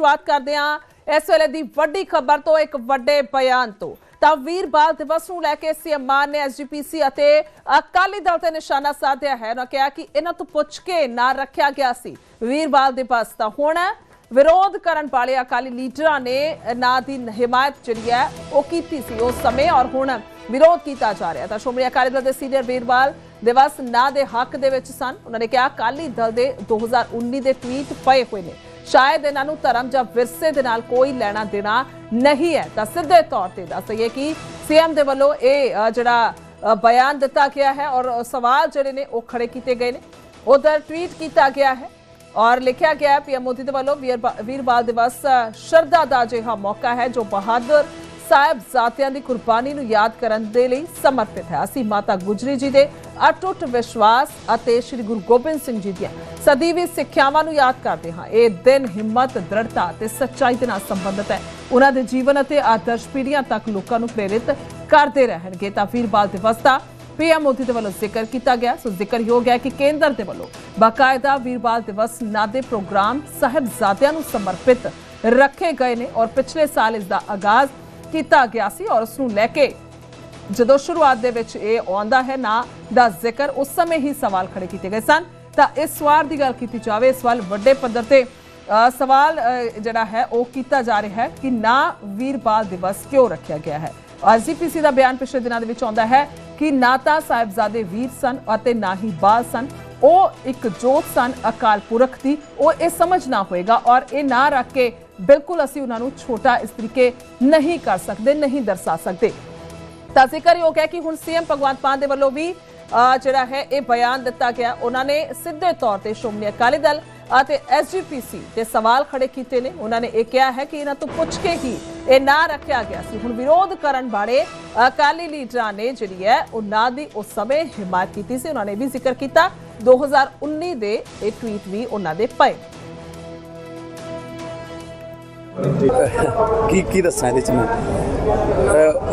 ਸ਼ੁਰੂਆਤ ਕਰਦੇ ਹਾਂ। ਇਸ ਵੇਲੇ ਦੀ ਵੱਡੀ ਖਬਰ ਤੋਂ ਇੱਕ ਵੱਡੇ ਬਿਆਨ ਤੋਂ। ਤਾਂ ਵੀਰਬਾਲ ਦਿਵਸ ਨੂੰ ਲੈ ਕੇ ਸੀਐਮ ਮਾਨ ਨੇ ਐਸਜੀਪੀਸੀ ਅਤੇ ਅਕਾਲੀ ਦਲ ਤੇ ਨਿਸ਼ਾਨਾ ਸਾਧਿਆ ਹੈ। ਉਹਨਾਂ ਕਿਹਾ ਕਿ ਇਹਨਾਂ ਤੋਂ ਪੁੱਛ ਕੇ ਨਾ ਰੱਖਿਆ ਗਿਆ ਸੀ। ਵੀਰਬਾਲ ਦਿਵਸ ਤਾਂ ਹੁਣ ਵਿਰੋਧ ਕਰਨ ਵਾਲੇ ਅਕਾਲੀ ਲੀਡਰਾਂ ਨੇ ਨਾ ਦੀ ਹਮਾਇਤ ਜਿਹੜੀ ਹੈ, ਉਹ ਕੀਤੀ ਸੀ ਉਸ ਸਮੇਂ ਔਰ ਹੁਣ ਵਿਰੋਧ ਕੀਤਾ ਜਾ ਰਿਹਾ ਤਾਂ ਸ਼੍ਰੋਮਣੀ ਅਕਾਲੀ ਦਲ ਦੇ ਸੀਨੀਅਰ ਵੀਰਬਾਲ ਦਿਵਸ ਨਾ ਦੇ ਹੱਕ ਦੇ ਵਿੱਚ ਸਨ। ਉਹਨਾਂ ਨੇ ਕਿਹਾ, ਅਕਾਲੀ ਦਲ ਦੇ 2019 ਦੇ ਟਵੀਟ ਪਏ ਹੋਏ ਨੇ। ਸ਼ਾਇਦ ਇਹਨਾਂ ਨੂੰ ਧਰਮ ਜਾਂ ਵਿਰਸੇ ਦੇ ਨਾਲ ਕੋਈ ਲੈਣਾ ਦੇਣਾ ਨਹੀਂ ਹੈ। ਤਾਂ ਸਿੱਧੇ ਤੌਰ ਤੇ ਦੱਸ ਦਈਏ ਕਿ ਸੀਐਮ ਦੇ ਵੱਲੋਂ ਇਹ ਜਿਹੜਾ ਬਿਆਨ ਦਿੱਤਾ ਗਿਆ ਹੈ ਔਰ ਸਵਾਲ ਜਿਹੜੇ ਨੇ ਉਹ ਖੜੇ ਕੀਤੇ ਗਏ ਨੇ। ਉਧਰ ਟਵੀਟ ਕੀਤਾ ਗਿਆ ਹੈ ਔਰ ਲਿਖਿਆ ਗਿਆ ਹੈ ਪੀਐਮ ਮੋਦੀ ਦੇ ਵੱਲੋਂ ਵੀਰਬਾ- ਵੀਰਬਾਲ ਦਿਵਸ ਸ਼ਰਧਾ ਦਾ ਅਜਿਹਾ ਮੌਕਾ ਹੈ ਜੋ ਬਹਾਦਰ ਸਾਹਿਬਜ਼ਾਦਿਆਂ ਦੀ ਕੁਰਬਾਨੀ ਨੂੰ ਯਾਦ ਕਰਨ ਦੇ ਲਈ ਸਮਰਪਿਤ ਹੈ। ਅਸੀਂ ਮਾਤਾ ਗੁਜਰੀ ਜੀ ਦੇ ਅਟੁੱਟ ਵਿਸ਼ਵਾਸ ਅਤੇ ਸ੍ਰੀ ਗੁਰੂ ਗੋਬਿੰਦ ਸਿੰਘ ਜੀ ਦੀਆਂ ਸਦੀਵੀ ਸਿੱਖਿਆਵਾਂ ਨੂੰ ਯਾਦ ਕਰਦੇ ਹਾਂ। ਇਹ ਦਿਨ ਹਿੰਮਤ, ਦ੍ਰਿੜਤਾ ਤੇ ਸੱਚਾਈ ਦੇ ਨਾਲ ਸੰਬੰਧਿਤ ਹੈ। ਉਹਨਾਂ ਦੇ ਜੀਵਨ ਅਤੇ ਆਦਰਸ਼ ਪੀੜ੍ਹੀਆਂ ਤੱਕ ਲੋਕਾਂ ਨੂੰ ਪ੍ਰੇਰਿਤ ਕਰਦੇ ਰਹਿਣਗੇ। ਤਾਂ ਵੀਰਬਾਲ ਦਿਵਸ ਦਾ ਪੀਐਮ ਮੋਦੀ ਦੇ ਵੱਲੋਂ ਜ਼ਿਕਰ ਕੀਤਾ ਗਿਆ। ਸੋ ਜ਼ਿਕਰਯੋਗ ਹੈ ਕਿ ਕੇਂਦਰ ਦੇ ਵੱਲੋਂ ਬਾਕਾਇਦਾ ਵੀਰਬਾਲ ਦਿਵਸ ਨਾਦੇ ਪ੍ਰੋਗਰਾਮ ਸਾਹਿਬਜ਼ਾਦਿਆਂ ਨੂੰ ਸਮਰਪਿਤ ਰੱਖੇ ਗਏ ਨੇ ਔਰ ਪਿਛਲੇ ਸਾਲ ਇਸ ਦਾ ਆਗਾਜ਼ ਕੀਤਾ ਗਿਆ ਸੀ ਔਰ ਉਸ ਨੂੰ ਲੈ ਕੇ ਜਦੋਂ ਸ਼ੁਰੂਆਤ ਦੇ ਵਿੱਚ ਇਹ ਆਉਂਦਾ ਹੈ, ਨਾ ਦਾ ਜ਼ਿਕਰ ਉਸ ਸਮੇਂ ਹੀ ਸਵਾਲ ਖੜੇ ਕੀਤੇ ਗਏ ਸਨ। ਤਾਂ ਇਸ ਵਾਰ ਦੀ ਗੱਲ ਕੀਤੀ ਜਾਵੇ, ਇਸ ਵਾਰ ਵੱਡੇ ਪੱਧਰ ਤੇ ਸਵਾਲ ਜਿਹੜਾ ਹੈ, ਉਹ ਕੀਤਾ ਜਾ ਰਿਹਾ ਹੈ ਕਿ ਨਾ ਵੀਰਬਾਲ ਦਿਵਸ ਕਿਉਂ ਰੱਖਿਆ ਗਿਆ ਹੈ। ਆਰਜੀਪੀਸੀ ਦਾ ਬਿਆਨ ਪਿਛਲੇ ਦਿਨਾਂ ਦੇ ਵਿੱਚ ਆਉਂਦਾ ਹੈ ਕਿ ਨਾ ਤਾਂ ਸਾਹਿਬਜ਼ਾਦੇ ਵੀਰ ਸਨ ਅਤੇ ਨਾ ਹੀ ਬਾਲ ਸਨ। ਉਹ ਇੱਕ ਜੋਤ ਸਨ, ਅਕਾਲ ਪੁਰਖ ਦੀ। ਉਹ ਇਹ ਸਮਝ ਨਾ ਹੋਏਗਾ ਔਰ ਇਹ ਨਾ ਰੱਖ ਕੇ ਬਿਲਕੁਲ ਅਸੀਂ ਉਹਨਾਂ ਨੂੰ ਛੋਟਾ ਇਸ ਤਰੀਕੇ ਨਹੀਂ ਕਰ ਸਕਦੇ, ਨਹੀਂ ਦਰਸਾ ਸਕਦੇ। ਤਾਂ ਜ਼ਿਕਰਯੋਗ ਹੈ ਕਿ ਹੁਣ ਸੀਐਮ ਭਗਵੰਤ ਮਾਨ ਦੇ ਵੱਲੋਂ ਵੀ ਜਿਹੜਾ ਹੈ ਇਹ ਬਿਆਨ ਦਿੱਤਾ ਗਿਆ। ਉਹਨਾਂ ਨੇ ਸਿੱਧੇ ਤੌਰ ਤੇ ਸ਼੍ਰੋਮਣੀ ਅਕਾਲੀ ਦਲ ਅਤੇ ਐਸਜੀਪੀਸੀ ਤੇ ਸਵਾਲ ਖੜੇ ਕੀਤੇ ਨੇ। ਉਹਨਾਂ ਨੇ ਇਹ ਕਿਹਾ ਹੈ ਕਿ ਇਹਨਾਂ ਤੋਂ ਪੁੱਛ ਕੇ ਹੀ ਇਹ ਨਾ ਰੱਖਿਆ ਗਿਆ ਸੀ। ਹੁਣ ਵਿਰੋਧ ਕਰਨ ਵਾਲੇ ਅਕਾਲੀ ਲੀਡਰਾਂ ਨੇ ਜਿਹੜੀ ਹੈ ਉਹ ਨਾ ਦੀ ਉਸ ਸਮੇਂ ਹਿਮਾਇਤ ਕੀਤੀ ਸੀ। ਉਹਨਾਂ ਨੇ ਵੀ ਜ਼ਿਕਰ ਕੀਤਾ। 2019 ਦੇ ਇਹ ਟਵੀਟ ਵੀ ਉਹਨਾਂ ਦੇ ਪਏ। ਕੀ ਕੀ ਦੱਸਾਂ ਇਹਦੇ ਚ ਮੈਂ?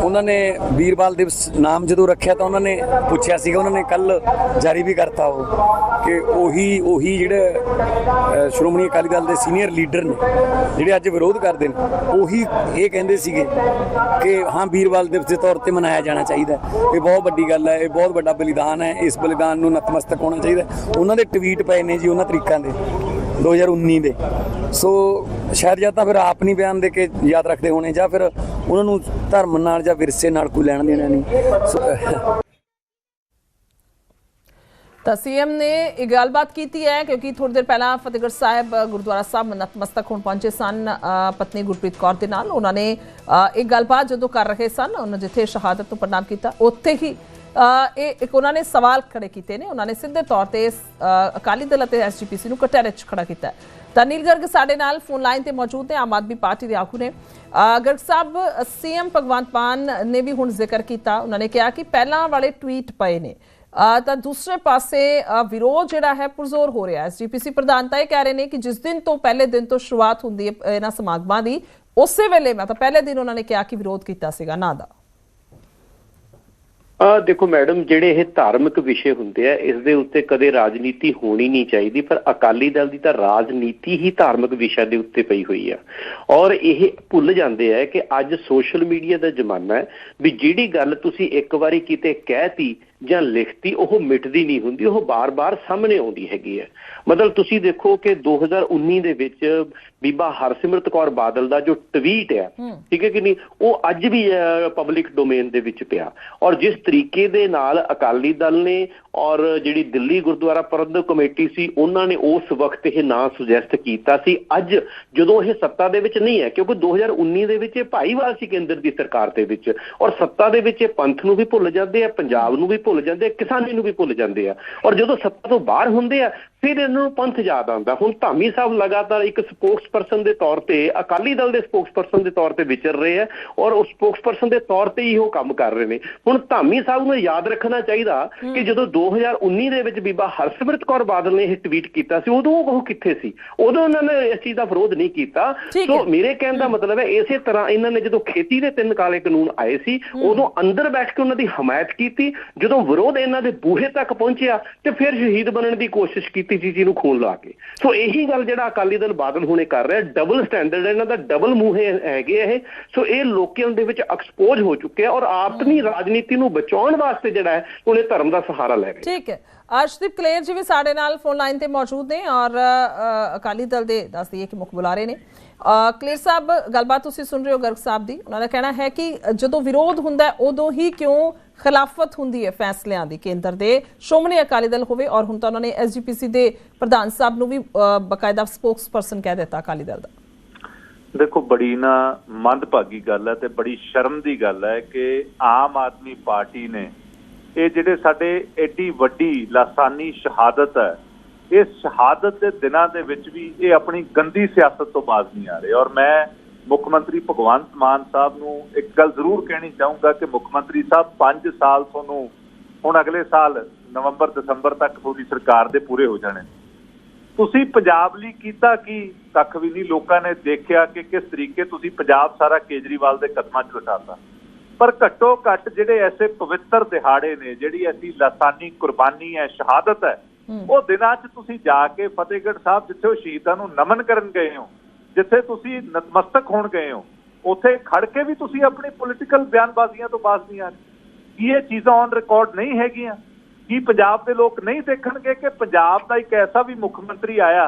ਉਹਨਾਂ ਨੇ ਵੀਰਬਾਲ ਦਿਵਸ ਨਾਮ ਜਦੋਂ ਰੱਖਿਆ ਤਾਂ ਉਹਨਾਂ ਨੇ ਪੁੱਛਿਆ ਸੀਗਾ, ਉਹਨਾਂ ਨੇ ਕੱਲ ਜਾਰੀ ਵੀ ਕਰਤਾ ਉਹ ਕਿ ਉਹੀ ਉਹੀ ਜਿਹੜੇ ਸ਼੍ਰੋਮਣੀ ਅਕਾਲੀ ਦਲ ਦੇ ਸੀਨੀਅਰ ਲੀਡਰ ਨੇ, ਜਿਹੜੇ ਅੱਜ ਵਿਰੋਧ ਕਰਦੇ ਨੇ, ਉਹੀ ਇਹ ਕਹਿੰਦੇ ਸੀਗੇ ਕਿ ਹਾਂ, ਵੀਰਬਾਲ ਦਿਵਸ ਦੇ ਤੌਰ ਤੇ ਮਨਾਇਆ ਜਾਣਾ ਚਾਹੀਦਾ ਇਹ ਬਹੁਤ ਵੱਡੀ ਗੱਲ ਹੈ, ਇਹ ਬਹੁਤ ਵੱਡਾ ਬਲੀਦਾਨ ਹੈ, ਇਸ ਬਲੀਦਾਨ ਨੂੰ ਨਤਮਸਤਕ ਹੋਣਾ ਚਾਹੀਦਾ ਉਹਨਾਂ ਦੇ ਟਵੀਟ ਪਏ ਨੇ ਜੀ, ਉਹਨਾਂ ਤਰੀਕਾਂ ਦੇ। 2019 ਦੇ। ਸੋ ਸ਼ਾਇਦ ਜਾਂ ਤਾਂ ਫਿਰ ਆਪ ਨਹੀਂ ਬਿਆਨ ਦੇ ਕੇ ਯਾਦ ਰੱਖਦੇ ਹੋਣੇ ਜਾਂ ਫਿਰ ਉਹਨਾਂ ਨੂੰ ਧਰਮ ਨਾਲ ਜਾਂ ਵਿਰਸੇ ਨਾਲ ਕੋਈ ਲੈਣ ਦੇਣਾ ਨਹੀਂ। ਤਾਂ ਸੀਐਮ ਨੇ ਇਹ ਗੱਲਬਾਤ ਕੀਤੀ ਹੈ ਕਿਉਂਕਿ ਥੋੜੀ ਦੇਰ ਪਹਿਲਾਂ ਫਤਿਹਗੜ੍ਹ ਸਾਹਿਬ ਗੁਰਦੁਆਰਾ ਸਾਹਿਬ ਨਤਮਸਤਕ ਹੋਣ ਪਹੁੰਚੇ ਸਨ ਪਤਨੀ ਗੁਰਪ੍ਰੀਤ ਕੌਰ ਦੇ ਨਾਲ। ਉਹਨਾਂ ਨੇ ਇਹ ਗੱਲਬਾਤ ਜਦੋਂ ਕਰ ਰਹੇ ਸਨ, ਉਹਨਾਂ ਜਿੱਥੇ ਸ਼ਹਾਦਤ ਨੂੰ ਪ੍ਰਣਾਮ ਕੀਤਾ, ਉੱਥੇ ਹੀ ਇਹ ਇੱਕ ਉਹਨਾਂ ਨੇ ਸਵਾਲ ਖੜੇ ਕੀਤੇ ਨੇ। ਉਹਨਾਂ ਨੇ ਸਿੱਧੇ ਤੌਰ ਤੇ ਅਕਾਲੀ ਦਲ ਅਤੇ ਐਸਜੀਪੀਸੀ ਨੂੰ ਕਟਹਿਰੇ 'ਚ ਖੜਾ ਕੀਤਾ। ਤਾਂ ਨੀਲ ਗਰਗ ਸਾਡੇ ਨਾਲ ਫੋਨ ਲਾਈਨ ਤੇ ਮੌਜੂਦ ਨੇ, ਆਮ ਆਦਮੀ ਪਾਰਟੀ ਦੇ ਆਗੂ ਨੇ। ਗਰਗ ਸਾਹਿਬ, ਸੀਐਮ ਭਗਵੰਤ ਮਾਨ ਨੇ ਵੀ ਹੁਣ ਜ਼ਿਕਰ ਕੀਤਾ। ਉਹਨਾਂ ਨੇ ਕਿਹਾ ਕਿ ਪਹਿਲਾਂ ਵਾਲੇ ਟਵੀਟ ਪਏ ਨੇ। ਤਾਂ ਦੂਸਰੇ ਪਾਸੇ ਵਿਰੋਧ ਜਿਹੜਾ ਹੈ, ਪੁਰਜ਼ੋਰ ਹੋ ਰਿਹਾ ਹੈ। ਐਸਜੀਪੀਸੀ ਪ੍ਰਧਾਨ ਤਾਂ ਇਹ ਕਹਿ ਰਹੇ ਨੇ ਕਿ ਜਿਸ ਦਿਨ ਤੋਂ ਪਹਿਲੇ ਦਿਨ ਤੋਂ ਸ਼ੁਰੂਆਤ ਹੁੰਦੀ ਹੈ ਇਹਨਾਂ ਸਮਾਗਮਾਂ ਦੀ, ਉਸੇ ਵੇਲੇ ਮੈਂ ਤਾਂ ਪਹਿਲੇ ਦਿਨ ਉਹਨਾਂ ਨੇ ਕਿਹਾ ਕਿ ਵਿਰੋਧ ਕੀਤਾ ਸੀਗਾ, ਨਾ ਦਾ। ਆ ਦੇਖੋ ਮੈਡਮ, ਜਿਹੜੇ ਇਹ ਧਾਰਮਿਕ ਵਿਸ਼ੇ ਹੁੰਦੇ ਆ, ਇਸ ਦੇ ਉੱਤੇ ਕਦੇ ਰਾਜਨੀਤੀ ਹੋਣੀ ਨਹੀਂ ਚਾਹੀਦੀ, ਪਰ ਅਕਾਲੀ ਦਲ ਦੀ ਤਾਂ ਰਾਜਨੀਤੀ ਹੀ ਧਾਰਮਿਕ ਵਿਸ਼ਾ ਦੇ ਉੱਤੇ ਪਈ ਹੋਈ ਆ। ਔਰ ਇਹ ਭੁੱਲ ਜਾਂਦੇ ਆ ਕਿ ਅੱਜ ਸੋਸ਼ਲ ਮੀਡੀਆ ਦਾ ਜ਼ਮਾਨਾ ਹੈ ਵੀ ਜਿਹੜੀ ਗੱਲ ਤੁਸੀਂ ਇੱਕ ਵਾਰੀ ਕਿਤੇ ਕਹਿਤੀ ਜਾਂ ਲਿਖਤੀ ਉਹ ਮਿਟਦੀ ਨਹੀਂ ਹੁੰਦੀ ਉਹ ਬਾਰ-ਬਾਰ ਸਾਹਮਣੇ ਆਉਂਦੀ ਹੈਗੀ ਹੈ। ਮਤਲਬ ਤੁਸੀਂ ਦੇਖੋ ਕਿ 2019 ਦੇ ਵਿੱਚ ਬੀਬਾ ਹਰਸਿਮਰਤ ਕੌਰ ਬਾਦਲ ਦਾ ਜੋ ਟਵੀਟ ਹੈ ਠੀਕ ਹੈ ਕਿ ਨਹੀਂ ਉਹ ਅੱਜ ਵੀ ਪਬਲਿਕ ਡੋਮੇਨ ਦੇ ਵਿੱਚ ਪਿਆ। ਔਰ ਜਿਸ ਤਰੀਕੇ ਦੇ ਨਾਲ ਅਕਾਲੀ ਦਲ ਨੇ ਔਰ ਜਿਹੜੀ ਦਿੱਲੀ ਗੁਰਦੁਆਰਾ ਪ੍ਰਬੰਧਕ ਕਮੇਟੀ ਸੀ ਉਹਨਾਂ ਨੇ ਉਸ ਵਕਤ ਇਹ ਨਾਂ ਸੁਜੈਸਟ ਕੀਤਾ ਸੀ। ਅੱਜ ਜਦੋਂ ਇਹ ਸੱਤਾ ਦੇ ਵਿੱਚ ਨਹੀਂ ਹੈ ਕਿਉਂਕਿ 2019 ਦੇ ਵਿੱਚ ਇਹ ਭਾਈਵਾਲ ਸੀ ਕੇਂਦਰ ਦੀ ਸਰਕਾਰ ਦੇ ਵਿੱਚ। ਔਰ ਸੱਤਾ ਦੇ ਵਿੱਚ ਇਹ ਪੰਥ ਨੂੰ ਵੀ ਭੁੱਲ ਜਾਂਦੇ ਆ ਪੰਜਾਬ ਨੂੰ ਵੀ ਭੁੱਲ ਜਾਂਦੇ ਆ ਕਿਸਾਨੀ ਨੂੰ ਵੀ ਭੁੱਲ ਜਾਂਦੇ ਆ। ਔਰ ਜਦੋਂ ਸੱਤਾ ਤੋਂ ਬਾਹਰ ਹੁੰਦੇ ਆ ਫਿਰ ਇਹਨਾਂ ਨੂੰ ਪੰਥ ਯਾਦ ਆਉਂਦਾ। ਹੁਣ ਧਾਮੀ ਸਾਹਿਬ ਲਗਾਤਾਰ ਇੱਕ ਸਪੋਕਸਪਰਸਨ ਦੇ ਤੌਰ ਤੇ ਅਕਾਲੀ ਦਲ ਦੇ ਸਪੋਕਸਪਰਸਨ ਦੇ ਤੌਰ ਤੇ ਵਿਚਰ ਰਹੇ ਆ ਔਰ ਉਸ ਸਪੋਕਸਪਰਸਨ ਦੇ ਤੌਰ ਤੇ ਹੀ ਉਹ ਕੰਮ ਕਰ ਰਹੇ ਨੇ। ਹੁਣ ਧਾਮੀ ਸਾਹਿਬ ਨੂੰ ਯਾਦ ਰੱਖਣਾ ਚਾਹੀਦਾ ਕਿ ਜਦੋਂ 2019 ਦੇ ਵਿੱਚ ਬੀਬਾ ਹਰਸਿਮਰਤ ਕੌਰ ਬਾਦਲ ਨੇ ਇਹ ਟਵੀਟ ਕੀਤਾ ਸੀ ਉਦੋਂ ਉਹ ਕਿੱਥੇ ਸੀ? ਉਦੋਂ ਉਹਨਾਂ ਨੇ ਇਸ ਚੀਜ਼ ਦਾ ਵਿਰੋਧ ਨਹੀਂ ਕੀਤਾ। ਸੋ। ਮੇਰੇ ਕਹਿਣ ਦਾ ਮਤਲਬ ਹੈ ਇਸੇ ਤਰ੍ਹਾਂ ਇਹਨਾਂ ਨੇ ਜਦੋਂ ਖੇਤੀ ਦੇ ਤਿੰਨ ਕਾਲੇ ਕਾਨੂੰਨ ਆਏ ਸੀ ਉਦੋਂ ਅੰਦਰ ਬੈਠ ਕੇ ਉਹਨਾਂ ਦੀ ਹਮਾਇਤ ਕੀਤੀ। ਜਦੋਂ ਵਿਰੋਧ ਇਹਨਾਂ ਦੇ ਬੂਹੇ ਤੱਕ ਪਹੁੰਚਿਆ ਤੇ ਫਿਰ ਸ਼ਹੀਦ ਬਣਨ ਦੀ ਕੋਸ਼ਿਸ਼ ਕੀਤੀ। ਕੀਤੀ ਸੀ ਜਿਹਨੂੰ ਖੂਨ ਲਾ ਕੇ। ਸੋ ਇਹੀ ਗੱਲ ਜਿਹੜਾ ਅਕਾਲੀ ਦਲ ਬਾਦਲ ਹੁਣੇ ਕਰ ਰਿਹਾ ਡਬਲ ਸਟੈਂਡਰਡ ਇਹਨਾਂ ਦਾ ਡਬਲ ਮੂੰਹ ਹੈਗੇ ਇਹ। ਸੋ ਇਹ ਲੋਕਾਂ ਦੇ ਵਿੱਚ ਐਕਸਪੋਜ਼ ਹੋ ਚੁੱਕੇ ਆ ਔਰ ਆਪਣੀ ਰਾਜਨੀਤੀ ਨੂੰ ਬਚਾਉਣ ਵਾਸਤੇ ਜਿਹੜਾ ਹੈ, ਉਹਨੇ ਧਰਮ ਦਾ ਸਹਾਰਾ ਲੈ ਰਹੇ ਠੀਕ ਹੈ। ਅਰਸ਼ਦੀਪ ਕਲੇਰ ਜੀ ਵੀ ਸਾਡੇ ਨਾਲ ਫੋਨ ਲਾਈਨ ਤੇ ਮੌਜੂਦ ਨੇ ਔਰ ਅਕਾਲੀ ਦਲ ਦੇ ਦੱਸ ਦਈਏ ਕਿ ਮੁੱਖ ਬੁਲਾਰੇ ਨੇ। ਅ, ਕਲੇਰ ਸਾਹਿਬ ਗੱਲਬਾਤ ਤੁਸੀਂ ਸੁਣ ਰਹੇ ਹੋ ਗਰਗ ਸਾਹਿਬ ਦੀ। ਉਹਨਾਂ ਦਾ ਕਹਿਣਾ ਹੈ ਕਿ ਜਦੋਂ ਵਿਰੋਧ ਹੁੰਦਾ ਉਦੋਂ ਹੀ ਕਿਉਂ ਖਿਲਾਫਤ ਹੁੰਦੀ ਹੈ ਫੈਸਲਿਆਂ ਦੀ ਕੇਂਦਰ ਦੇ? ਸ਼੍ਰੋਮਣੀ ਅਕਾਲੀ ਦਲ ਹੋਵੇ ਔਰ ਹੁਣ ਤਾਂ ਉਹਨਾਂ ਨੇ ਐਸਜੀਪੀਸੀ ਦੇ ਪ੍ਰਧਾਨ ਸਾਹਿਬ ਨੂੰ ਵੀ ਅ, ਬਕਾਇਦਾ ਸਪੋਕਸਪਰਸਨ ਕਹਿ ਦਿੱਤਾ ਅਕਾਲੀ ਦਲ ਦਾ। ਦੇਖੋ ਬੜੀ ਨਾ ਮੰਦਭਾਗੀ ਗੱਲ ਹੈ ਤੇ ਬੜੀ ਸ਼ਰਮ ਦੀ ਗੱਲ ਹੈ ਕਿ ਆਮ ਆਦਮੀ ਪਾਰਟੀ ਨੇ ਇਹ ਜਿਹੜੇ ਸਾਡੇ ਐਡੀ ਵੱਡੀ ਲਾਸਾਨੀ ਸ਼ਹਾਦਤ ਹੈ ਇਹ ਸ਼ਹਾਦਤ ਦੇ ਦਿਨਾਂ ਦੇ ਵਿੱਚ ਵੀ ਇਹ ਆਪਣੀ ਗੰਦੀ ਸਿਆਸਤ ਤੋਂ ਬਾਜ਼ ਨਹੀਂ ਆ ਰਹੇ। ਔਰ ਮੈਂ ਮੁੱਖ ਮੰਤਰੀ ਭਗਵੰਤ ਮਾਨ ਸਾਹਿਬ ਨੂੰ ਇੱਕ ਗੱਲ ਜ਼ਰੂਰ ਕਹਿਣੀ ਚਾਹੂੰਗਾ ਕਿ ਮੁੱਖ ਮੰਤਰੀ ਸਾਹਿਬ 5 ਸਾਲ ਤੁਹਾਨੂੰ ਹੁਣ ਅਗਲੇ ਸਾਲ ਨਵੰਬਰ, ਦਸੰਬਰ ਤੱਕ ਤੁਹਾਡੀ ਸਰਕਾਰ ਦੇ ਪੂਰੇ ਹੋ ਜਾਣੇ। ਤੁਸੀਂ ਪੰਜਾਬ ਲਈ ਕੀਤਾ ਕੀ? ਕੱਖ ਵੀ ਨਹੀਂ। ਲੋਕਾਂ ਨੇ ਦੇਖਿਆ ਕਿ ਕਿਸ ਤਰੀਕੇ ਤੁਸੀਂ ਪੰਜਾਬ ਸਾਰਾ ਕੇਜਰੀਵਾਲ ਦੇ ਕਦਮਾਂ 'ਚ ਲਟਾਤਾ ਪਰ ਘੱਟੋ ਘੱਟ ਜਿਹੜੇ ਐਸੇ ਪਵਿੱਤਰ ਦਿਹਾੜੇ ਨੇ, ਜਿਹੜੀ ਐਸੀ ਲਾਸਾਨੀ ਕੁਰਬਾਨੀ ਹੈ, ਸ਼ਹਾਦਤ ਹੈ ਉਹ ਦਿਨਾਂ 'ਚ ਤੁਸੀਂ ਜਾ ਕੇ ਫਤਿਹਗੜ੍ਹ ਸਾਹਿਬ ਜਿੱਥੇ ਉਹ ਸ਼ਹੀਦਾਂ ਨੂੰ ਨਮਨ ਕਰਨ ਗਏ ਹੋ, ਜਿੱਥੇ ਤੁਸੀਂ ਨਤਮਸਤਕ ਹੋਣ ਗਏ ਹੋ, ਉੱਥੇ ਖੜ ਕੇ ਵੀ ਤੁਸੀਂ ਆਪਣੀ ਪੋਲੀਟੀਕਲ ਬਿਆਨਬਾਜ਼ੀਆਂ ਤੋਂ ਬਾਜ਼ ਨਹੀਂ ਆ ਰਹੇ। ਕੀ ਇਹ ਚੀਜ਼ਾਂ ਔਨ ਰਿਕਾਰਡ ਨਹੀਂ ਹੈਗੀਆਂ? ਕੀ ਪੰਜਾਬ ਦੇ ਲੋਕ ਨਹੀਂ ਦੇਖਣਗੇ ਕਿ ਪੰਜਾਬ ਦਾ ਇੱਕ ਐਸਾ ਵੀ ਮੁੱਖ ਮੰਤਰੀ ਆਇਆ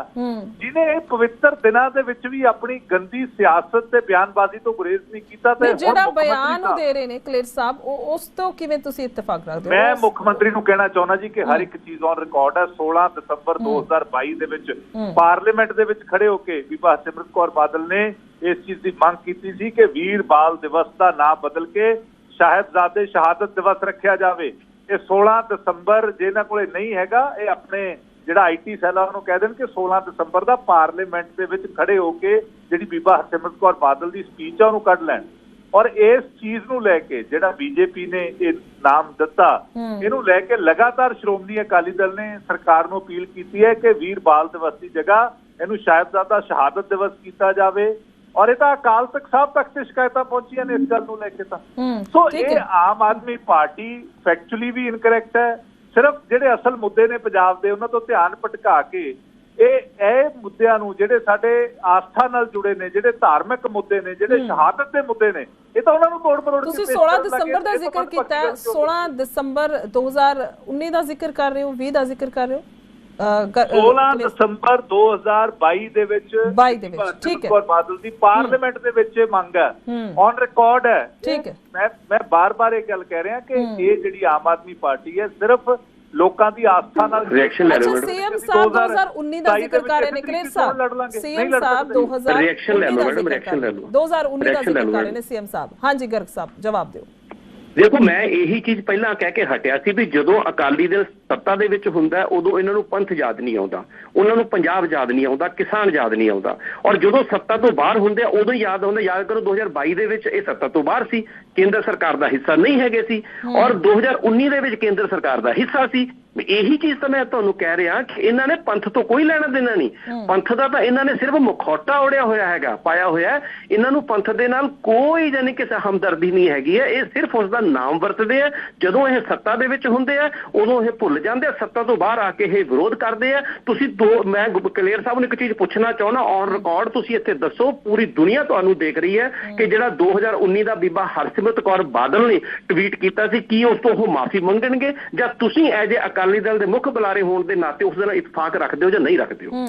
ਜਿਨੇ ਇਹ ਪਵਿੱਤਰ ਦਿਨਾਂ ਦੇ ਵਿੱਚ ਵੀ ਆਪਣੀ ਗੰਦੀ ਸਿਆਸਤ ਤੇ ਬਿਆਨਬਾਜ਼ੀ ਤੋਂ ਗੁਰੇਜ਼ ਨਹੀਂ ਕੀਤਾ ਤੇ ਜਿਹੜਾ ਬਿਆਨ ਉਹ ਦੇ ਰਹੇ ਨੇ ਕਲੇਰ ਸਾਹਿਬ ਉਹ ਉਸ ਤੋਂ ਕਿਵੇਂ ਤੁਸੀਂ ਇਤਫਾਕ ਰੱਖਦੇ ਹੋ? ਮੈਂ ਮੁੱਖ ਮੰਤਰੀ ਨੂੰ ਕਹਿਣਾ ਚਾਹੁੰਦਾ ਜੀ ਕਿ ਹਰ ਇੱਕ ਚੀਜ਼ ਔਨ ਰਿਕਾਰਡ ਹੈ। 16 ਦਸੰਬਰ 2022 ਦੇ ਵਿੱਚ ਪਾਰਲੀਮੈਂਟ ਦੇ ਵਿੱਚ ਖੜੇ ਹੋ ਕੇ ਬੀਬਾ ਸਿਮਰਤ ਕੌਰ ਬਾਦਲ ਨੇ ਇਸ ਚੀਜ਼ ਦੀ ਮੰਗ ਕੀਤੀ ਸੀ ਕਿ ਵੀਰ ਬਾਲ ਦਿਵਸ ਦਾ ਨਾਮ ਬਦਲ ਕੇ ਸਾਹਿਬਜ਼ਾਦੇ ਸ਼ਹਾਦਤ ਦਿਵਸ ਰੱਖਿਆ ਜਾਵੇ। ਇਹ 16 ਦਸੰਬਰ ਜਿਹਨਾਂ ਕੋਲੇ ਨਹੀਂ ਹੈਗਾ ਇਹ ਆਪਣੇ ਜਿਹੜਾ ਆਈਟੀ ਸੈੱਲ ਆ ਉਹਨੂੰ ਕਹਿ ਦੇਣ ਕਿ 16 ਦਸੰਬਰ ਦਾ ਪਾਰਲੀਮੈਂਟ ਦੇ ਵਿੱਚ ਖੜੇ ਹੋ ਕੇ ਜਿਹੜੀ ਬੀਬਾ ਹਰਸਿਮਰਤ ਕੌਰ ਬਾਦਲ ਦੀ ਸਪੀਚ ਆ ਉਹਨੂੰ ਕੱਢ ਲੈਣ। ਔਰ ਇਸ ਚੀਜ਼ ਨੂੰ ਲੈ ਕੇ ਜਿਹੜਾ ਬੀਜੇਪੀ ਨੇ ਇਹ ਨਾਮ ਦਿੱਤਾ ਇਹਨੂੰ ਲੈ ਕੇ ਲਗਾਤਾਰ ਸ਼੍ਰੋਮਣੀ ਅਕਾਲੀ ਦਲ ਨੇ ਸਰਕਾਰ ਨੂੰ ਅਪੀਲ ਕੀਤੀ ਹੈ ਕਿ ਵੀਰ ਬਾਲ ਦਿਵਸ ਦੀ ਜਗ੍ਹਾ ਇਹਨੂੰ ਸਾਹਿਬਜ਼ਾਦਾ ਸ਼ਹਾਦਤ ਦਿਵਸ ਕੀਤਾ ਜਾਵੇ। ਔਰ ਇਹ ਤਾਂ ਅਕਾਲ ਤਖਤ ਸਾਹਿਬ ਤੱਕ ਤੇ ਸ਼ਿਕਾਇਤਾਂ ਪਹੁੰਚੀਆਂ ਨੇ ਇਸ ਗੱਲ ਨੂੰ ਲੈ ਕੇ ਤਾਂ। ਸੋ ਇਹ ਆਮ ਆਦਮੀ ਪਾਰਟੀ ਫੈਕਚੁਅਲੀ ਵੀ ਇਨਕਰੈਕਟ ਹੈ। ਸਿਰਫ ਜਿਹੜੇ ਅਸਲ ਮੁੱਦੇ ਨੇ ਪੰਜਾਬ ਦੇ ਉਹਨਾਂ ਤੋਂ ਧਿਆਨ ਭਟਕਾ ਕੇ ਇਹ ਇਹ ਮੁੱਦਿਆਂ ਨੂੰ ਜਿਹੜੇ ਸਾਡੇ ਆਸਥਾ ਨਾਲ ਜੁੜੇ ਨੇ ਜਿਹੜੇ ਧਾਰਮਿਕ ਮੁੱਦੇ ਨੇ ਜਿਹੜੇ ਸ਼ਹਾਦਤ ਦੇ ਮੁੱਦੇ ਨੇ ਇਹ ਤਾਂ ਉਹਨਾਂ ਨੂੰ ਤੋੜ ਮਰੋੜ ਕੇ ਤੁਸੀਂ ਪੇਸ਼ 16 ਕਰਨ ਲੱਗੇ ਦਸੰਬਰ ਦਾ ਜ਼ਿਕਰ ਕੀਤਾ ਹੈ। ਭਗਤੀ 16 ਦਸੰਬਰ 2019 ਦਾ ਜ਼ਿਕਰ ਕਰ ਰਹੇ ਹੋ 20 ਦਾ ਜ਼ਿਕਰ ਕਰ ਰਹੇ ਹੋ? 16 ਕਲੇਰ- ਦਸੰਬਰ 2022 ਦੇ ਵਿੱਚ 22 ਦੇ ਵਿੱਚ, ਠੀਕ ਹੈ। ਬਾਦਲ ਦੀ ਪਾਰਲੀਮੈਂਟ ਦੇ ਵਿੱਚ ਇਹ ਮੰਗ ਹੈ। ਔਨ ਰਿਕਾਰਡ ਹੈ। ਠੀਕ ਹੈ। ਮੈਂ ਮੈਂ ਬਾਰ-ਬਾਰ ਇਹ ਗੱਲ ਕਹਿ ਰਿਹਾ ਕਿ ਇਹ ਜਿਹੜੀ ਆਮ ਆਦਮੀ ਪਾਰਟੀ ਹੈ ਸਿਰਫ ਲੋਕਾਂ ਦੀ ਆਸਥਾ ਨਾਲ Reaction ਲੈ ਲਓ ਅੱਛਾ ਮੈਡਮ। ਸੀਐਮ ਸਾਹਿਬ 2019 ਦਾ ਜ਼ਿਕਰ ਕਰ ਰਹੇ ਨੇ ਕਲੇਰ ਸਾਹਿਬ। ਸੀਐਮ ਸਾਹਿਬ 2000 Reaction ਲੈ ਲਓ ਮੈਡਮ, reaction ਲੈ ਲਓ। 2019 ਦਾ ਜ਼ਿਕਰ ਕਰ ਰਹੇ ਨੇ ਸੀਐਮ ਸਾਹਿਬ। ਹਾਂਜੀ ਗਰਗ ਸਾਹਿਬ ਜਵਾਬ ਦਿਓ। ਦੇਖੋ ਮੈਂ ਇਹੀ ਚੀਜ਼ ਪਹਿਲਾਂ ਕਹਿ ਕੇ ਹਟਿਆ ਸੀ ਵੀ ਜਦੋਂ ਅਕਾਲੀ ਦਲ ਸੱਤਾ ਦੇ ਵਿੱਚ ਹੁੰਦਾ ਉਦੋਂ ਇਹਨਾਂ ਨੂੰ ਪੰਥ ਯਾਦ ਨਹੀਂ ਆਉਂਦਾ। ਉਹਨਾਂ ਨੂੰ ਪੰਜਾਬ ਯਾਦ ਨਹੀਂ ਆਉਂਦਾ ਕਿਸਾਨ ਯਾਦ ਨਹੀਂ ਆਉਂਦਾ। ਔਰ ਜਦੋਂ ਸੱਤਾ ਤੋਂ ਬਾਹਰ ਹੁੰਦੇ ਆ ਉਦੋਂ ਯਾਦ ਆਉਂਦਾ ਯਾਦ ਕਰੋ 2022 ਦੇ ਵਿੱਚ ਇਹ ਸੱਤਾ ਤੋਂ ਬਾਹਰ ਸੀ ਕੇਂਦਰ ਸਰਕਾਰ ਦਾ ਹਿੱਸਾ ਨਹੀਂ ਹੈਗੇ ਸੀ। ਔਰ 2019 ਦੇ ਵਿੱਚ ਕੇਂਦਰ ਸਰਕਾਰ ਦਾ ਹਿੱਸਾ ਸੀ। ਇਹੀ ਚੀਜ਼ ਤਾਂ ਮੈਂ ਤੁਹਾਨੂੰ ਕਹਿ ਰਿਹਾ ਕਿ ਇਹਨਾਂ ਨੇ ਪੰਥ ਤੋਂ ਕੋਈ ਲੈਣਾ ਦੇਣਾ ਨਹੀਂ। ਪੰਥ ਦਾ ਤਾਂ ਇਹਨਾਂ ਨੇ ਸਿਰਫ ਮੁਖੌਟਾ oੜਿਆ ਹੋਇਆ ਹੈਗਾ ਪਾਇਆ ਹੋਇਆ। ਇਹਨਾਂ ਨੂੰ ਪੰਥ ਦੇ ਨਾਲ ਕੋਈ ਜਾਨੀ ਕਿਸੇ ਹਮਦਰਦੀ ਨਹੀਂ ਹੈਗੀ ਹੈ। ਇਹ ਸਿਰਫ ਉਸ ਦਾ ਨਾਮ ਵਰਤਦੇ ਆ। ਜਦੋਂ ਇਹ ਸੱਤਾ ਦੇ ਵਿੱਚ ਹੁੰਦੇ ਆ ਉਦੋਂ ਇਹ ਭੁੱਲ ਜਾਂਦੇ ਆ ਸੱਤਾ ਤੋਂ ਬਾਹਰ ਆ ਕੇ ਇਹ ਵਿਰੋਧ ਕਰਦੇ ਆ। ਤੁਸੀਂ ਦੋ ਮੈਂ ਕਲੀਅਰ ਸਾਹਿਬ ਨੂੰ ਇੱਕ ਚੀਜ਼ ਪੁੱਛਣਾ ਚਾਹੁੰਦਾ ਔਨ ਰਿਕਾਰਡ ਤੁਸੀਂ ਇੱਥੇ ਦੱਸੋ ਪੂਰੀ ਦੁਨੀਆ ਤੁਹਾਨੂੰ ਦੇਖ ਰਹੀ ਹੈ ਕਿ ਜਿਹੜਾ 2019 ਦਾ ਬੀਬਾ ਹਰਸਿਮਰਤ ਕੌਰ ਬਾਦਲ ਨੇ ਟਵੀਟ ਕੀਤਾ ਸੀ ਕੀ ਉਸ ਤੋਂ ਉਹ ਮਾਫੀ ਮੰਗਣਗੇ? ਜਾਂ ਤੁਸੀਂ ਐਜ ਏ ਅਕਾਲੀ ਦਲ ਦੇ ਮੁੱਖ ਬੁਲਾਰੇ ਹੋਣ ਦੇ ਨਾਤੇ ਉਸ ਨਾਲ ਇਤਫਾਕ ਰੱਖਦੇ ਹੋ ਜਾਂ ਨਹੀਂ ਰੱਖਦੇ ਹੋ?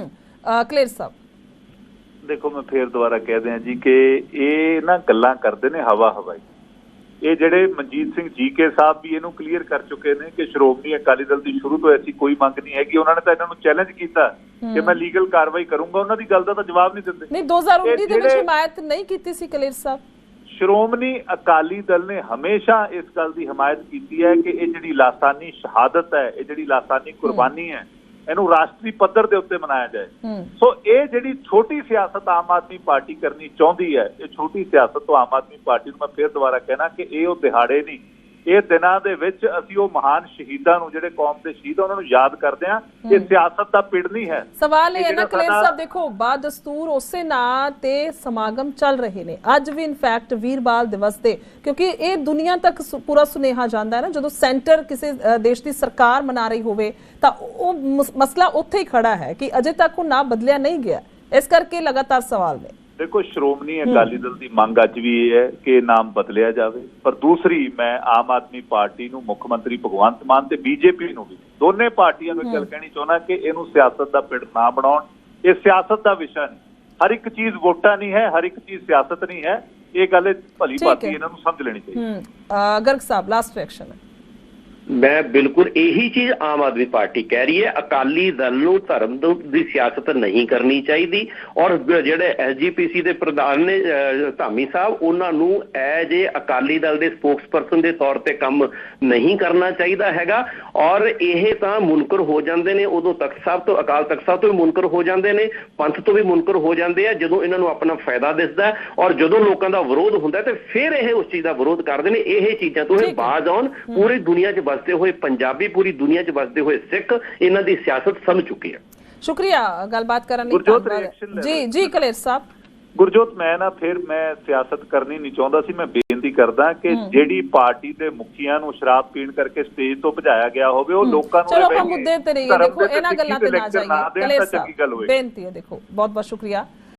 ਕਲੇਰ ਸਾਹਿਬ। ਦੇਖੋ ਮੈਂ ਫੇਰ ਦੁਬਾਰਾ ਕਹਿ ਦਿਆਂ ਜੀ ਕਿ ਇਹ ਨਾ ਗੱਲਾਂ ਕਰਦੇ ਨੇ ਹਵਾ ਹਵਾਈ ਇਹ ਜਿਹੜੇ ਮਨਜੀਤ ਸਿੰਘ ਜੀਕੇ ਸਾਹਿਬ ਵੀ ਇਹਨੂੰ ਕਲੀਅਰ ਕਰ ਚੁੱਕੇ ਨੇ ਕਿ ਸ਼੍ਰੋਮਣੀ ਅਕਾਲੀ ਦਲ ਦੀ ਸ਼ੁਰੂ ਤੋਂ ਐਸੀ ਕੋਈ ਮੰਗ ਨਹੀਂ ਹੈਗੀ। ਉਹਨਾਂ ਨੇ ਤਾਂ ਇਹਨਾਂ ਨੂੰ ਚੈਲੰਜ ਕੀਤਾ ਕਿ ਮੈਂ ਲੀਗਲ ਕਾਰਵਾਈ ਕਰੂੰਗਾ। ਉਹਨਾਂ ਦੀ ਗੱਲ ਦਾ ਤਾਂ ਜਵਾਬ ਨਹੀਂ ਦਿੰਦੇ। ਨਹੀਂ 2019 ਇਹ ਦੇ ਵਿੱਚ ਹਮਾਇਤ ਨਹੀਂ ਕੀਤੀ ਸੀ ਕਲੇਰ ਸਾਹਿਬ। ਸ਼੍ਰੋਮਣੀ ਅਕਾਲੀ ਦਲ ਨੇ ਹਮੇਸ਼ਾ ਇਸ ਗੱਲ ਦੀ ਹਮਾਇਤ ਕੀਤੀ ਹੈ ਕਿ ਇਹ ਜਿਹੜੀ ਲਾਸਾਨੀ ਸ਼ਹਾਦਤ ਹੈ ਇਹ ਜਿਹੜੀ ਲਾਸਾਨੀ ਕੁਰਬਾਨੀ ਹੈ ਇਹਨੂੰ ਰਾਸ਼ਟਰੀ ਪੱਧਰ ਦੇ ਉੱਤੇ ਮਨਾਇਆ ਜਾਏ। ਸੋ ਇਹ ਜਿਹੜੀ ਛੋਟੀ ਸਿਆਸਤ ਆਮ ਆਦਮੀ ਪਾਰਟੀ ਕਰਨੀ ਚਾਹੁੰਦੀ ਹੈ ਇਹ ਛੋਟੀ ਸਿਆਸਤ ਤੋਂ ਆਮ ਆਦਮੀ ਪਾਰਟੀ ਨੂੰ ਮੈਂ ਫਿਰ ਦੁਬਾਰਾ ਕਹਿਣਾ ਕਿ ਇਹ ਉਹ ਦਿਹਾੜੇ ਨਹੀਂ ਇਹ ਦਿਨਾਂ ਦੇ ਵਿੱਚ ਅਸੀਂ ਉਹ ਮਹਾਨ ਸ਼ਹੀਦਾਂ ਨੂੰ ਜਿਹੜੇ ਕੌਮ ਦੇ ਸ਼ਹੀਦ ਆ, ਉਹਨਾਂ ਨੂੰ ਯਾਦ ਕਰਦੇ ਹਾਂ। ਇਹ ਸਿਆਸਤ ਦਾ ਪਿੜ ਨਹੀਂ ਹੈ। ਸਵਾਲ ਇਹ ਹੈ ਨਾ ਕਲੇਰ ਸਾਹਿਬ ਦੇਖੋ ਬਾ ਦਸਤੂਰ ਉਸੇ ਨਾਂ ਤੇ ਸਮਾਗਮ ਚੱਲ ਰਹੇ ਨੇ। ਅੱਜ ਵੀ ਇਨਫੈਕਟ ਵੀਰਬਾਲ ਦਿਵਸ ਦੇ ਕਿਉਂਕਿ ਇਹ ਦੁਨੀਆ ਤੱਕ ਪੂਰਾ ਸੁਨੇਹਾ ਜਾਂਦਾ ਹੈ ਨਾ ਜਦੋਂ ਸੈਂਟਰ ਕਿਸੇ ਦੇਸ਼ ਦੀ ਸਰਕਾਰ ਮਨਾ ਰਹੀ ਹੋਵੇ ਤਾਂ ਉਹ ਮਸ- ਮਸਲਾ ਉੱਥੇ ਹੀ ਖੜਾ ਹੈ ਕਿ ਅਜੇ ਤੱਕ ਉਹ ਨਾ ਬਦਲਿਆ ਨਹੀਂ ਗਿਆ। ਇਸ ਕਰਕੇ ਲਗਾਤਾਰ ਸਵਾਲ ਨੇ। ਦੇਖੋ ਸ਼੍ਰੋਮਣੀ ਅਕਾਲੀ ਦਲ ਦੀ ਮੰਗ ਅੱਜ ਵੀ ਇਹ ਹੈ ਕਿ ਨਾਮ ਬਦਲਿਆ ਜਾਵੇ। ਪਰ ਦੂਸਰੀ ਮੈਂ ਆਮ ਆਦਮੀ ਪਾਰਟੀ ਨੂੰ ਮੁੱਖ ਮੰਤਰੀ ਭਗਵੰਤ ਮਾਨ ਤੇ ਬੀਜੇਪੀ ਨੂੰ ਵੀ ਦੋਨੇ ਪਾਰਟੀਆਂ ਨੂੰ ਗੱਲ ਕਹਿਣੀ ਚਾਹੁੰਦਾ ਕਿ ਇਹਨੂੰ ਸਿਆਸਤ ਦਾ ਪਿੜ ਨਾ ਬਣਾਉਣ। ਇਹ ਸਿਆਸਤ ਦਾ ਵਿਸ਼ਾ ਨਹੀਂ। ਹਰ ਇੱਕ ਚੀਜ਼ ਵੋਟਾਂ ਨਹੀਂ ਹੈ ਹਰ ਇੱਕ ਚੀਜ਼ ਸਿਆਸਤ ਨਹੀਂ ਹੈ। ਇਹ ਗੱਲ ਭਲੀ ਭਾਂਤੀ ਹੈ। ਇਹਨਾਂ ਨੂੰ ਸਮਝ ਲੈਣੀ ਚਾਹੀਦੀ ਹੂੰ। ਗਰਗ ਸਾਹਿਬ ਲਾਸਟ ਰਿਐਕਸ਼ਨ ਮੈਂ ਬਿਲਕੁਲ ਇਹੀ ਚੀਜ਼ ਆਮ ਆਦਮੀ ਪਾਰਟੀ ਕਹਿ ਰਹੀ ਹੈ ਅਕਾਲੀ ਦਲ ਨੂੰ ਧਰਮ ਦੋ- ਸਿਆਸਤ ਨਹੀਂ ਕਰਨੀ ਚਾਹੀਦੀ ਔਰ ਜਿਹੜੇ ਐਸਜੀਪੀਸੀ ਦੇ ਪ੍ਰਧਾਨ ਨੇ ਧਾਮੀ ਸਾਹਿਬ ਉਹਨਾਂ ਨੂੰ ਐਜ ਏ ਅਕਾਲੀ ਦਲ ਦੇ ਸਪੋਕਸਪਰਸਨ ਦੇ ਤੌਰ ਤੇ ਕੰਮ ਨਹੀਂ ਕਰਨਾ ਚਾਹੀਦਾ ਹੈਗਾ ਔਰ ਇਹ ਤਾਂ ਮੁਨਕਰ ਹੋ ਜਾਂਦੇ ਨੇ ਉਦੋਂ ਤਖਤ ਸਾਹਿਬ ਤੋਂ ਅਕਾਲ ਤਖਤ ਸਾਹਿਬ ਤੋਂ ਵੀ ਮੁਨਕਰ ਹੋ ਜਾਂਦੇ ਨੇ ਪੰਥ ਤੋਂ ਵੀ ਮੁਨਕਰ ਹੋ ਜਾਂਦੇ ਆ ਜਦੋਂ ਇਹਨਾਂ ਨੂੰ ਆਪਣਾ ਫਾਇਦਾ ਦਿਸਦਾ ਔਰ ਜਦੋਂ ਲੋਕਾਂ ਦਾ ਵਿਰੋਧ ਹੁੰਦਾ ਤੇ ਫਿਰ ਇਹ ਉਸ ਚੀਜ਼ ਦਾ ਵਿਰੋਧ ਕਰਦੇ ਨੇ ਇਹ ਚੀਜ਼ਾਂ ਤੋਂ ਇਹ। ਬਾਜ਼ ਆਉਣ ਪੂਰੀ ਦੁਨੀਆ 'ਚ ਵਸਦੇ ਹੋਏ ਪੰਜਾਬੀ ਪੂਰੀ ਦੁਨੀਆ 'ਚ ਵਸਦੇ ਹੋਏ ਸਿੱਖ ਇਹਨਾਂ ਦੀ ਸਿਆਸਤ ਸਮਝ ਚੁੱਕੇ ਆ। ਸ਼ੁਕਰੀਆ ਗੱਲਬਾਤ ਕਰਨ ਲਈ ਜੀ। ਜੀ ਕਲੇਰ ਸਾਹਿਬ। ਗੁਰਜੋਤ ਮੈਂ ਨਾ ਫਿਰ ਮੈਂ ਸਿਆਸਤ ਕਰਨੀ ਨਹੀਂ ਚਾਹੁੰਦਾ ਸੀ ਮੈਂ ਬੇਨਤੀ ਕਰਦਾ ਕਿ ਜਿਹੜੀ ਪਾਰਟੀ ਦੇ ਮੁਖੀਆਂ ਨੂੰ ਸ਼ਰਾਬ ਪੀਣ ਕਰਕੇ ਸਟੇਜ ਤੋਂ ਭਜਾਇਆ ਗਿਆ ਹੋਵੇ ਉਹ ਲੋਕਾਂ ਨੂੰ ਚਲੋ ਆਪਾਂ ਮੁੱਦੇ ਤੇ ਰਹੀਏ। ਦੇਖੋ ਇਹਨਾਂ ਗੱਲਾਂ ਤੇ ਨਾ ਜਾਈਏ। ਕਲੇਰ ਸਾਹਿਬ ਬੇਨਤੀ ਹੈ ਦੇਖੋ ਬਹੁਤ ਬਹੁਤ ਸ਼ੁਕਰੀਆ।